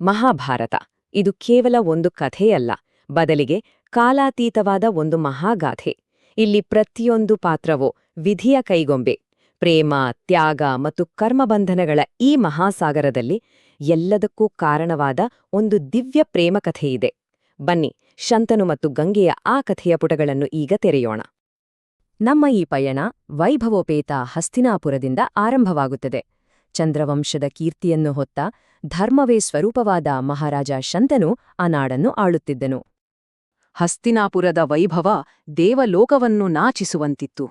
ಮಹಾಭಾರತ. ಇದು ಕೇವಲ ಒಂದು ಕಥೆಯಲ್ಲ, ಬದಲಿಗೆ ಕಾಲಾತೀತವಾದ ಒಂದು ಮಹಾಗಾಥೆ. ಇಲ್ಲಿ ಪ್ರತಿಯೊಂದು ಪಾತ್ರವೋ ವಿಧಿಯ ಕೈಗೊಂಬೆ. ಪ್ರೇಮ, ತ್ಯಾಗ ಮತ್ತು ಕರ್ಮಬಂಧನಗಳ ಈ ಮಹಾಸಾಗರದಲ್ಲಿ ಎಲ್ಲದಕ್ಕೂ ಕಾರಣವಾದ ಒಂದು ದಿವ್ಯ ಪ್ರೇಮ ಕಥೆಯಿದೆ ಬನ್ನಿ, ಶಂತನು ಮತ್ತು ಗಂಗೆಯ ಆ ಕಥೆಯ ಪುಟಗಳನ್ನು ಈಗ ತೆರೆಯೋಣ. ನಮ್ಮ ಈ ಪಯಣ ವೈಭವೋಪೇತ ಹಸ್ತಿನಾಪುರದಿಂದ ಆರಂಭವಾಗುತ್ತದೆ. ಚಂದ್ರವಂಶದ ಕೀರ್ತಿಯನ್ನು ಹೊತ್ತ ಧರ್ಮವೇ ಸ್ವರೂಪವಾದ ಮಹಾರಾಜ ಶಂತನು ಆ ನಾಡನ್ನು ಆಳುತ್ತಿದ್ದನು. ಹಸ್ತಿನಾಪುರದ ವೈಭವ ದೇವಲೋಕವನ್ನು ನಾಚಿಸುವಂತಿತ್ತು.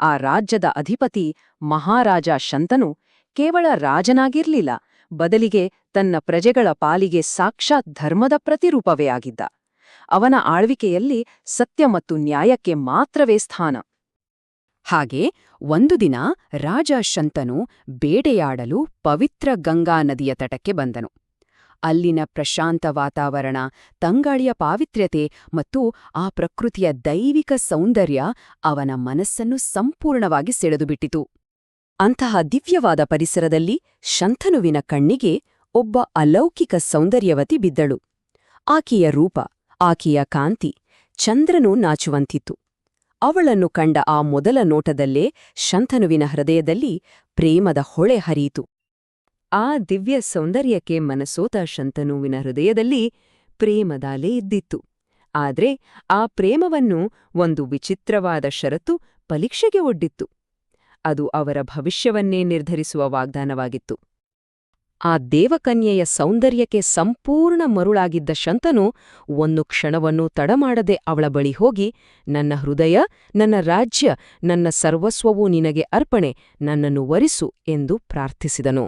ಆ ರಾಜ್ಯದ ಅಧಿಪತಿ ಮಹಾರಾಜ ಶಂತನು ಕೇವಲ ರಾಜನಾಗಿರ್ಲಿಲ್ಲ, ಬದಲಿಗೆ ತನ್ನ ಪ್ರಜೆಗಳ ಪಾಲಿಗೆ ಸಾಕ್ಷಾತ್ ಧರ್ಮದ ಪ್ರತಿರೂಪವೇ ಆಗಿದ್ದ. ಅವನ ಆಳ್ವಿಕೆಯಲ್ಲಿ ಸತ್ಯ ಮತ್ತು ನ್ಯಾಯಕ್ಕೆ ಮಾತ್ರವೇ ಸ್ಥಾನ. ಹಾಗೆ ಒಂದು ದಿನ ರಾಜ ಶಂತನು ಬೇಡೆಯಾಡಲು ಪವಿತ್ರ ಗಂಗಾ ನದಿಯ ತಟಕ್ಕೆ ಬಂದನು. ಅಲ್ಲಿನ ಪ್ರಶಾಂತ ವಾತಾವರಣ, ತಂಗಾಳಿಯ ಪಾವಿತ್ರ್ಯತೆ ಮತ್ತು ಆ ಪ್ರಕೃತಿಯ ದೈವಿಕ ಸೌಂದರ್ಯ ಅವನ ಮನಸ್ಸನ್ನು ಸಂಪೂರ್ಣವಾಗಿ ಸೆಳೆದುಬಿಟ್ಟಿತು. ಅಂತಹ ದಿವ್ಯವಾದ ಪರಿಸರದಲ್ಲಿ ಶಂತನುವಿನ ಕಣ್ಣಿಗೆ ಒಬ್ಬ ಅಲೌಕಿಕ ಸೌಂದರ್ಯವತಿ ಬಿದ್ದಳು. ಆಕೆಯ ರೂಪ, ಆಕೆಯ ಕಾಂತಿ ಚಂದ್ರನು ನಾಚುವಂತಿತ್ತು. ಅವಳನ್ನು ಕಂಡ ಆ ಮೊದಲ ನೋಟದಲ್ಲೇ ಶಂತನುವಿನ ಹೃದಯದಲ್ಲಿ ಪ್ರೇಮದ ಹೊಳೆ ಹರಿಯಿತು. ಆ ದಿವ್ಯ ಸೌಂದರ್ಯಕ್ಕೆ ಮನಸೋತ ಶಂತನುವಿನ ಹೃದಯದಲ್ಲಿ ಪ್ರೇಮದಾಲೆ ಇದ್ದಿತ್ತು. ಆದ್ರೆ ಆ ಪ್ರೇಮವನ್ನು ಒಂದು ವಿಚಿತ್ರವಾದ ಷರತ್ತು ಪರೀಕ್ಷೆಗೆ ಒಡ್ಡಿತ್ತು. ಅದು ಅವರ ಭವಿಷ್ಯವನ್ನೇ ನಿರ್ಧರಿಸುವ ವಾಗ್ದಾನವಾಗಿತ್ತು. ಆ ದೇವಕನ್ಯೆಯ ಸೌಂದರ್ಯಕ್ಕೆ ಸಂಪೂರ್ಣ ಮರುಳಾಗಿದ್ದ ಶಂತನು ಒಂದು ಕ್ಷಣವನ್ನು ತಡಮಾಡದೆ ಅವಳ ಬಳಿ ಹೋಗಿ, ನನ್ನ ಹೃದಯ, ನನ್ನ ರಾಜ್ಯ, ನನ್ನ ಸರ್ವಸ್ವವೂ ನಿನಗೆ ಅರ್ಪಣೆ, ನನ್ನನ್ನು ವರಿಸು ಎಂದು ಪ್ರಾರ್ಥಿಸಿದನು.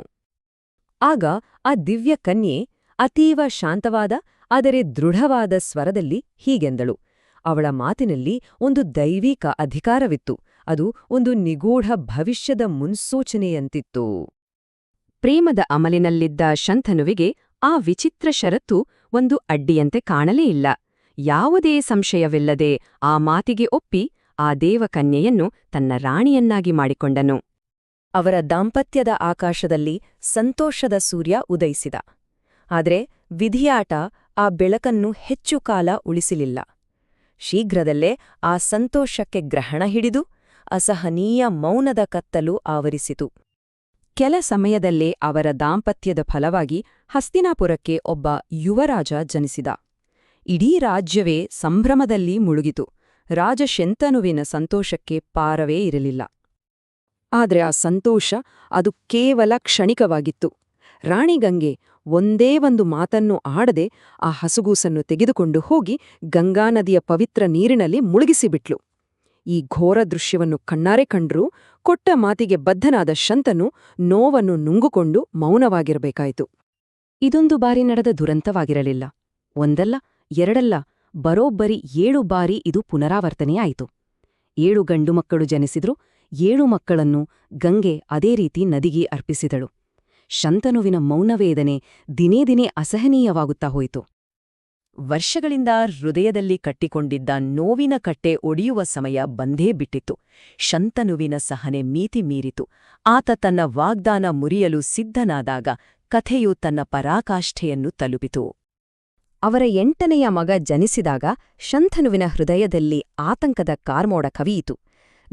ಆಗ ಆ ದಿವ್ಯ ಕನ್ಯೆ ಅತೀವ ಶಾಂತವಾದ, ಆದರೆ ದೃಢವಾದ ಸ್ವರದಲ್ಲಿ ಹೀಗೆಂದಳು. ಅವಳ ಮಾತಿನಲ್ಲಿ ಒಂದು ದೈವಿಕ ಅಧಿಕಾರವಿತ್ತು, ಅದು ಒಂದು ನಿಗೂಢ ಭವಿಷ್ಯದ ಮುನ್ಸೂಚನೆಯಂತಿತ್ತು. ಪ್ರೇಮದ ಅಮಲಿನಲ್ಲಿದ್ದ ಶಂಥನುವಿಗೆ ಆ ವಿಚಿತ್ರ ಷರತ್ತು ಒಂದು ಅಡ್ಡಿಯಂತೆ ಕಾಣಲೇ ಇಲ್ಲ. ಯಾವುದೇ ಸಂಶಯವಿಲ್ಲದೆ ಆ ಮಾತಿಗೆ ಒಪ್ಪಿ ಆ ದೇವಕನ್ಯೆಯನ್ನು ತನ್ನ ರಾಣಿಯನ್ನಾಗಿ ಮಾಡಿಕೊಂಡನು. ಅವರ ದಾಂಪತ್ಯದ ಆಕಾಶದಲ್ಲಿ ಸಂತೋಷದ ಸೂರ್ಯ ಉದಯಿಸಿದ. ಆದರೆ ವಿಧಿಯಾಟ ಆ ಬೆಳಕನ್ನು ಹೆಚ್ಚು ಕಾಲ ಉಳಿಸಲಿಲ್ಲ. ಶೀಘ್ರದಲ್ಲೇ ಆ ಸಂತೋಷಕ್ಕೆ ಗ್ರಹಣ ಹಿಡಿದು ಅಸಹನೀಯ ಮೌನದ ಕತ್ತಲು ಆವರಿಸಿತು. ಕೆಲ ಸಮಯದಲ್ಲೇ ಅವರ ದಾಂಪತ್ಯದ ಫಲವಾಗಿ ಹಸ್ತಿನಾಪುರಕ್ಕೆ ಒಬ್ಬ ಯುವರಾಜ ಜನಿಸಿದ. ಇಡೀ ರಾಜ್ಯವೇ ಸಂಭ್ರಮದಲ್ಲಿ ಮುಳುಗಿತು. ರಾಜ ಶೆಂತನುವಿನ ಸಂತೋಷಕ್ಕೆ ಪಾರವೇ ಇರಲಿಲ್ಲ. ಆದರೆ ಆ ಸಂತೋಷ ಅದು ಕೇವಲ ಕ್ಷಣಿಕವಾಗಿತ್ತು. ರಾಣಿಗಂಗೆ ಒಂದೇ ಒಂದು ಮಾತನ್ನು ಆಡದೆ ಆ ಹಸುಗೂಸನ್ನು ತೆಗೆದುಕೊಂಡು ಹೋಗಿ ಗಂಗಾನದಿಯ ಪವಿತ್ರ ನೀರಿನಲ್ಲಿ ಮುಳುಗಿಸಿಬಿಟ್ಲು. ಈ ಘೋರ ದೃಶ್ಯವನ್ನು ಕಣ್ಣಾರೆ ಕಂಡ್ರೂ ಕೊಟ್ಟ ಮಾತಿಗೆ ಬದ್ಧನಾದ ಶಂತನು ನೋವನ್ನು ನುಂಗುಕೊಂಡು ಮೌನವಾಗಿರಬೇಕಾಯಿತು. ಇದೊಂದು ಬಾರಿ ನಡೆದ ದುರಂತವಾಗಿರಲಿಲ್ಲ. ಒಂದಲ್ಲ, ಎರಡಲ್ಲ, ಬರೋಬ್ಬರಿ ಏಳು ಬಾರಿ ಇದು ಪುನರಾವರ್ತನೆಯಾಯಿತು. ಏಳು ಗಂಡು ಮಕ್ಕಳು ಜನಿಸಿದ್ರು ಏಳು ಮಕ್ಕಳನ್ನು ಗಂಗೆ ಅದೇ ರೀತಿ ನದಿಗೆ ಅರ್ಪಿಸಿದಳು. ಶಂತನುವಿನ ಮೌನವೇದನೆ ದಿನೇ ದಿನೇ ಅಸಹನೀಯವಾಗುತ್ತಾ ಹೋಯಿತು. ವರ್ಷಗಳಿಂದ ಹೃದಯದಲ್ಲಿ ಕಟ್ಟಿಕೊಂಡಿದ್ದ ನೋವಿನ ಕಟ್ಟೆ ಒಡೆಯುವ ಸಮಯ ಬಂದೇ ಬಿಟ್ಟಿತ್ತು ಶಂತನುವಿನ ಸಹನೆ ಮೀತಿ ಮೀರಿತು. ಆತ ತನ್ನ ವಾಗ್ದಾನ ಮುರಿಯಲು ಸಿದ್ಧನಾದಾಗ ಕಥೆಯು ತನ್ನ ಪರಾಕಾಷ್ಠೆಯನ್ನು ತಲುಪಿತು. ಅವರ ಎಂಟನೆಯ ಮಗ ಜನಿಸಿದಾಗ ಶಂತನುವಿನ ಹೃದಯದಲ್ಲಿ ಆತಂಕದ ಕಾರ್ಮೋಡ ಕವಿಯಿತು.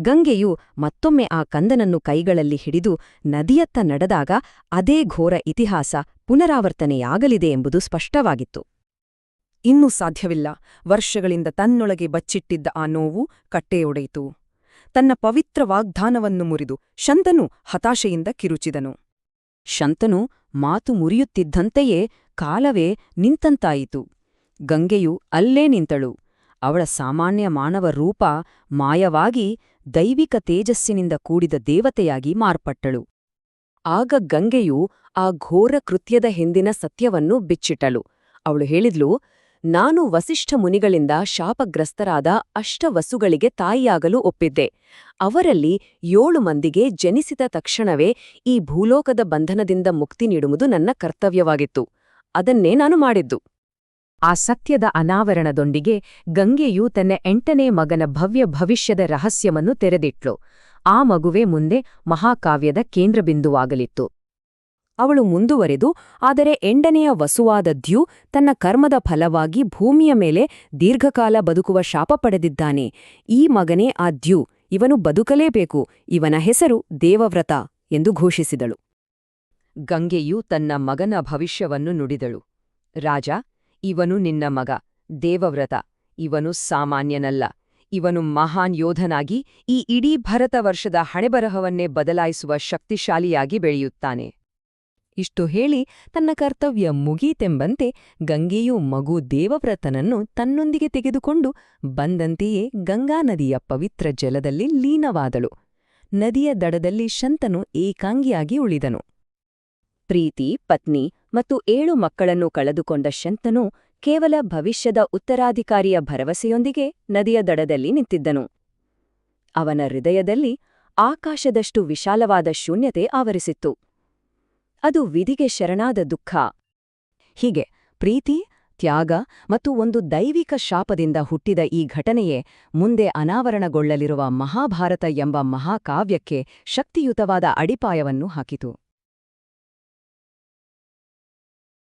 ಗಂಗೆಯು ಮತ್ತೊಮ್ಮೆ ಆ ಕಂದನನ್ನು ಕೈಗಳಲ್ಲಿ ಹಿಡಿದು ನದಿಯತ್ತ ನಡೆದಾಗ ಅದೇ ಘೋರ ಇತಿಹಾಸ ಪುನರಾವರ್ತನೆಯಾಗಲಿದೆ ಎಂಬುದು ಸ್ಪಷ್ಟವಾಗಿತ್ತು. ಇನ್ನೂ ಸಾಧ್ಯವಿಲ್ಲ. ವರ್ಷಗಳಿಂದ ತನ್ನೊಳಗೆ ಬಚ್ಚಿಟ್ಟಿದ್ದ ಆ ನೋವು ಕಟ್ಟೆಯೊಡೆಯಿತು. ತನ್ನ ಪವಿತ್ರ ವಾಗ್ದಾನವನ್ನು ಮುರಿದು ಶಂತನು ಹತಾಶೆಯಿಂದ ಕಿರುಚಿದನು. ಶಂತನು ಮಾತು ಮುರಿಯುತ್ತಿದ್ದಂತೆಯೇ ಕಾಲವೇ ನಿಂತಂತಾಯಿತು. ಗಂಗೆಯು ಅಲ್ಲೇ ನಿಂತಳು. ಅವಳ ಸಾಮಾನ್ಯ ಮಾನವ ರೂಪ ಮಾಯವಾಗಿ ದೈವಿಕ ತೇಜಸ್ಸಿನಿಂದ ಕೂಡಿದ ದೇವತೆಯಾಗಿ ಮಾರ್ಪಟ್ಟಳು. ಆಗ ಗಂಗೆಯು ಆ ಘೋರ ಕೃತ್ಯದ ಹಿಂದಿನ ಸತ್ಯವನ್ನು ಬಿಚ್ಚಿಟ್ಟಳು. ಅವಳು ಹೇಳಿದ್ಲು ನಾನು ವಸಿಷ್ಠ ಮುನಿಗಳಿಂದ ಶಾಪಗ್ರಸ್ತರಾದ ಅಷ್ಟವಸುಗಳಿಗೆ ತಾಯಿಯಾಗಲು ಒಪ್ಪಿದ್ದೆ. ಅವರಲ್ಲಿ ಏಳು ಮಂದಿಗೆ ಜನಿಸಿದ ತಕ್ಷಣವೇ ಈ ಭೂಲೋಕದ ಬಂಧನದಿಂದ ಮುಕ್ತಿ ನೀಡುವುದು ನನ್ನ ಕರ್ತವ್ಯವಾಗಿತ್ತು. ಅದನ್ನೇ ನಾನು ಮಾಡಿದ್ದು. ಆ ಸತ್ಯದ ಅನಾವರಣದೊಂದಿಗೆ ಗಂಗೆಯು ತನ್ನ ಎಂಟನೇ ಮಗನ ಭವ್ಯ ಭವಿಷ್ಯದ ರಹಸ್ಯವನ್ನು ತೆರೆದಿಟ್ಲು. ಆ ಮಗುವೆ ಮುಂದೆ ಮಹಾಕಾವ್ಯದ ಕೇಂದ್ರಬಿಂದುವಾಗಲಿತ್ತು. ಅವಳು ಮುಂದುವರೆದು ಆದರೆ ಎಂಡನೆಯ ವಸುವಾದ ದ್ಯು ತನ್ನ ಕರ್ಮದ ಫಲವಾಗಿ ಭೂಮಿಯ ಮೇಲೆ ದೀರ್ಘಕಾಲ ಬದುಕುವ ಶಾಪ ಪಡೆದಿದ್ದಾನೆ. ಈ ಮಗನೇ ಆ ದ್ಯು. ಇವನು ಬದುಕಲೇಬೇಕು. ಇವನ ಹೆಸರು ದೇವವ್ರತ ಎಂದು ಘೋಷಿಸಿದಳು. ಗಂಗೆಯು ತನ್ನ ಮಗನ ಭವಿಷ್ಯವನ್ನು ನುಡಿದಳು. ರಾಜ, ಇವನು ನಿನ್ನ ಮಗ. ದೇವವ್ರತ. ಇವನು ಸಾಮಾನ್ಯನಲ್ಲ. ಇವನು ಮಹಾನ್ ಯೋಧನಾಗಿ ಈ ಇಡೀ ಭರತವರ್ಷದ ಹಣೆಬರಹವನ್ನೇ ಬದಲಾಯಿಸುವ ಶಕ್ತಿಶಾಲಿಯಾಗಿ ಬೆಳೆಯುತ್ತಾನೆ. ಇಷ್ಟು ಹೇಳಿ ತನ್ನ ಕರ್ತವ್ಯ ಮುಗೀತೆಂಬಂತೆ ಗಂಗೆಯು ಮಗು ದೇವವ್ರತನನ್ನು ತನ್ನೊಂದಿಗೆ ತೆಗೆದುಕೊಂಡು ಬಂದಂತೆಯೇ ಗಂಗಾ ನದಿಯ ಪವಿತ್ರ ಜಲದಲ್ಲಿ ಲೀನವಾದಳು. ನದಿಯ ದಡದಲ್ಲಿ ಶಂತನು ಏಕಾಂಗಿಯಾಗಿ ಉಳಿದನು. ಪ್ರೀತಿ, ಪತ್ನಿ ಮತ್ತು ಏಳು ಮಕ್ಕಳನ್ನು ಕಳೆದುಕೊಂಡ ಶಂತನು ಕೇವಲ ಭವಿಷ್ಯದ ಉತ್ತರಾಧಿಕಾರಿಯ ಭರವಸೆಯೊಂದಿಗೆ ನದಿಯ ದಡದಲ್ಲಿ ನಿಂತಿದ್ದನು. ಅವನ ಹೃದಯದಲ್ಲಿ ಆಕಾಶದಷ್ಟು ವಿಶಾಲವಾದ ಶೂನ್ಯತೆ ಆವರಿಸಿತ್ತು. ಅದು ವಿಧಿಗೆ ಶರಣಾದ ದುಃಖ. ಹೀಗೆ ಪ್ರೀತಿ, ತ್ಯಾಗ ಮತ್ತು ಒಂದು ದೈವಿಕ ಶಾಪದಿಂದ ಹುಟ್ಟಿದ ಈ ಘಟನೆಯೇ ಮುಂದೆ ಅನಾವರಣಗೊಳ್ಳಲಿರುವ ಮಹಾಭಾರತ ಎಂಬ ಮಹಾಕಾವ್ಯಕ್ಕೆ ಶಕ್ತಿಯುತವಾದ ಅಡಿಪಾಯವನ್ನು ಹಾಕಿತು.